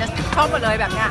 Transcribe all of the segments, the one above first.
จะชอบหมดเลยแบบเนี้ย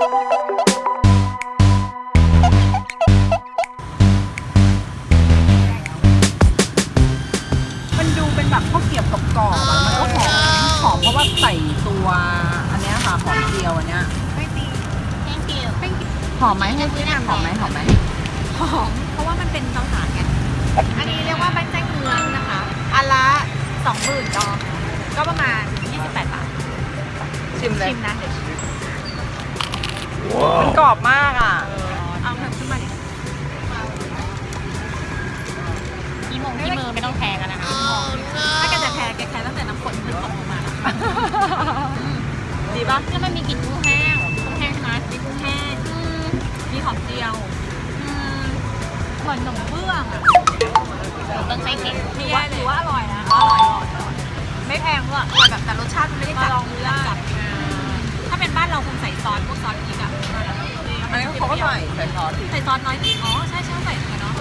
มันดูเป็นแบบข้าวเกรี๊ยวกรอบๆอะแล้วมันก็หอมหอมเพราะว่าใส่ตัวอันเนี้ยค่ะหอมเจียวอันเนี้ยไม่ตี thank you thank you หอมไหมให้พี่แอมหอมไหมหอมไหมหอมเพราะว่ามันเป็นเตาถ่านไงอันนี้เรียกว่าแป้งแจ้งเมืองนะคะอันละสองหมื่นดองก็ประมาณ 28 บาทชิมเลยชิมนะเดี๋ยวชิม มันกรอบมากอะ เอาเถอะขึ้นมาดิอีมงที่มือไม่ต้องแทงกันนะคะถ้าแกจะแพ้แกแพ้ตั้งแต่น้ำฝนมันตกลงมาแล้วดีป่ะก็มันมีกลิ่นกุ้งแห้งกุ้งแห้งใช่ไหมมีกุ้งแห้งมีหอมเจียวอืมเหมือนขนมเบื้องอะหนูต้องใช้เข็มถือว่าถือว่าอร่อยนะอร่อยอร่อยอร่อยไม่แพงด้วยอร่อยแบบแต่รสชาติมันไม่ได้จัดจัดถ้า เป็นบ้านเราคงใส่ซอสพวกซอสพริกอะอันนี้เขาก็ใส่ใส่ซอสใส่ซอสน้อยนิดอ๋อใช่ใช่ใส่เหมือนกันเนาะ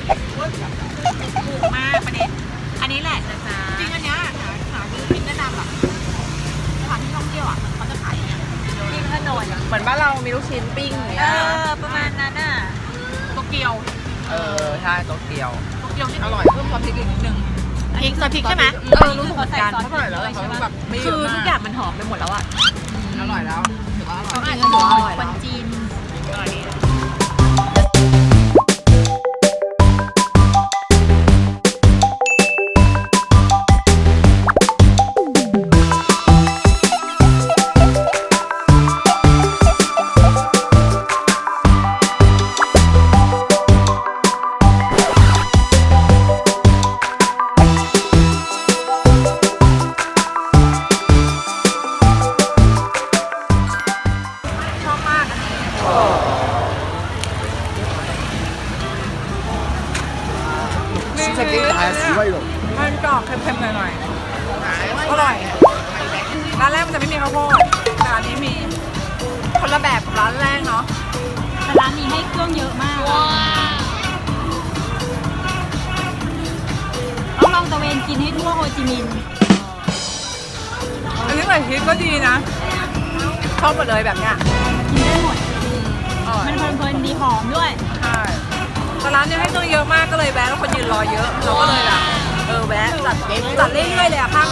ถูกมากประเด็นอันนี้แหละนะจ๊ะจริงอันเนี้ยหาหาดูกินได้ตามแบบสถานที่ท่องเที่ยวอะเขาจะขายอย่างเงี้ยริมถนนเหมือนบ้านเรามีลูกชิ้นปิ้งอย่างเอเงี้ยอประมาณนั้นอะโตเกียวเออใช่โตเกียว โตเกียวที่อร่อยเพิ่มซอสพริกอีกนิดนึงพริกซอสพริกใช่ไหมเออรู้สึกเหมือนกันเท่าไหร่แล้วเขาแบบไม่เยคืออะทุกมาอกย่างมันหอมไปหมดแล้วอะ อร่อยแล้วถือ ว่าอร่อยอาจจะอว่าอร่อยคนจีน สกีไอซ์ไม่หรอกมันกรอบเค็มๆหน่อยๆอร่อยร้านแรกมันจะไม่มีข้าวโพดแต่ร้านนี้มีคนละแบบกับร้านแรกเนาะแต่ร้านนี้ให้เครื่องเยอะมากต้องลองตะเวนกินให้ทั่วโฮจิมินห์อันนี้แบบฮิตก็ดีนะชอบหมดเลยแบบเนี้ยกินได้หมดมันเพลินๆดีหอมด้วย แต่ร้านเนี้ยให้ต้องเยอะมากก็เลยแวะแล้วคนยืนรอเยอะ เราก็เลยแบบเออแวะจัดจัดเรื่อยๆเลยอะข้าง